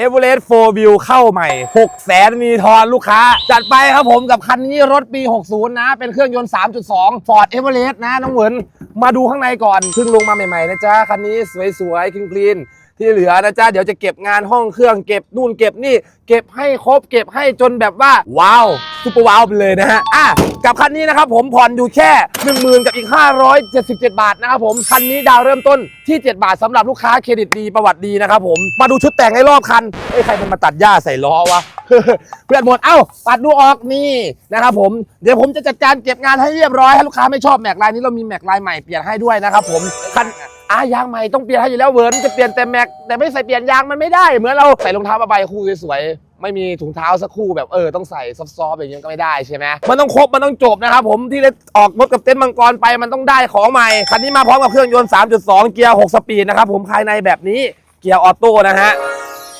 เอเวอเรสต์โฟร์วิวเข้าใหม่6แสนมีทอนลูกค้า จัดไปครับผมกับคันนี้รถปี 60 นะ เป็นเครื่องยนต์ 3.2 Ford Everest นะ น้องเหมือนมาดูข้างในก่อนเพิ่งลงมาใหม่ๆนะจ๊ะ คันนี้สวยๆคลีนๆ ที่เหลือนะจ๊ะเดี๋ยวจะเก็บงานห้องเครื่องเก็บนู่นเก็บนี่ เก็บให้ครบเก็บให้จนแบบว่าว้าวซุปเปอร์ว้าวไปเลยนะฮะอะกับคันนี้นะครับผมผ่อนอยู่แค่ 10,000 กับอีก 577 บาทนะครับผมคันนี้ดาวเริ่มต้นที่ 7 บาทสำหรับลูกค้าเครดิตดีประวัติดีนะครับผมมาดูชุดแต่งในรอบคันเอ้ใครมันมาตัดหญ้าใส่ล้อวะเพื่อนหมดเอ้าปัดดูออกนี่นะครับผมเดี๋ยวผมจะจัดการเก็บงานให้เรียบร้อยถ้ลูกค้าไม่ชอบแม็กลายนี้เรามีแม็กลายใหม่เปลี่ยนให้ด้วยนะครับผมคัน อะยางใหม่ต้องเปลี่ยนให้อยู่แล้วเวิร์นจะเปลี่ยนแต่แม็กแต่ไม่ใส่เปลี่ยนยางมันไม่ได้ เหมือนเราใส่รองเท้าผ้าใบคู่สวยๆไม่มีถุงเท้าสักคู่แบบเออต้องใส่ซอฟๆอย่างเงี้ยก็ไม่ได้ใช่ไหมมันต้องครบมันต้องจบนะครับผมที่ได้ออกรถกับเต็นท์มังกรไปมันต้องได้ของใหม่คันนี้มาพร้อมกับเครื่องยนต์ 3.2 เกียร์ 6 สปีดนะครับผมภายในแบบนี้เกียร์ออโต้นะฮะ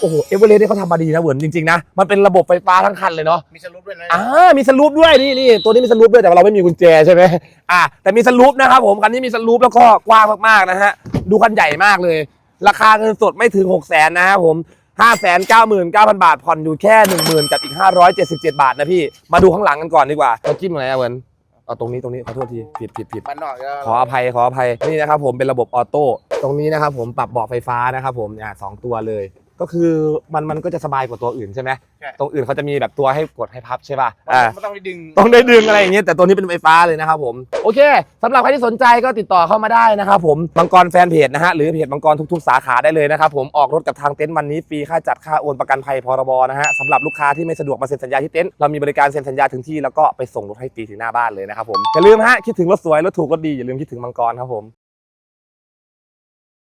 โอ้โหเอเวอเรสต์นี่เขาทำมาดีนะเหมือนจริงๆนะมันเป็นระบบไฟฟ้าทั้งคันเลยเนาะมีสรุปด้วยนะอ่ามีสลูปด้วยนี่นี่ตัวนี้มีสลูปด้วยแต่ว่าเราไม่มีกุญแจใช่ไหมอ่าแต่มีสลูปนะครับผมคันนี้มีสลูปแล้วก็กว้างมากๆนะฮะดูคันใหญ่มากเลย ราคาเงินสดไม่ถึง 6 0 0 0 0นนะครับผม5 9 9 9 0 0 0บาทผ่อนอยู่แค่ 10,000กับอีก 577 บาทนะพี่มาดูข้างหลังกันก่อนดีกว่าเราจิ้มอะไรอะเหมือนเอาตรงนี้ตรงนี้ขอโทษทีผิดผิดผิดบ้านนอกก็ขออภัยขออภัยนี่นะครับผมเป็นระบบออโต้ตรงนี้นะครับผมปรับเบาะไฟฟ้านะครับผมเนี่ยสองตัวเลย ก็คือมันมันก็จะสบายกว่าตัวอื่นใช่ไหมตรงอื่นเขาจะมีแบบตัวให้กดให้พับใช่ป่ะอ่าไม่ต้องไปดึง ต้องได้ดึงอะไรอย่างเงี้ยแต่ตัวนี้เป็นไฟฟ้าเลยนะครับผมโอเคสำหรับใครที่สนใจก็ติดต่อเข้ามาได้นะครับผมมังกรแฟนเพจนะฮะหรือเพจมังกรทุกๆ สาขาได้เลยนะครับผมออกรถกับทางเต็นท์วันนี้ฟรีค่าจัดค่าโอนประกันภัยพรบนะฮะสำหรับลูกค้าที่ไม่สะดวกมาเซ็นสัญญาที่เต็นท์เรามีบริการเซ็นสัญญาถึงที่แล้วก็ไปส่งรถให้ฟรีถึงหน้าบ้านเลยนะครับผมอย่าลืมฮะคิดถึงรถสวยรถถูกรถดีอย่าลืมคิดถึงมังกรครับผม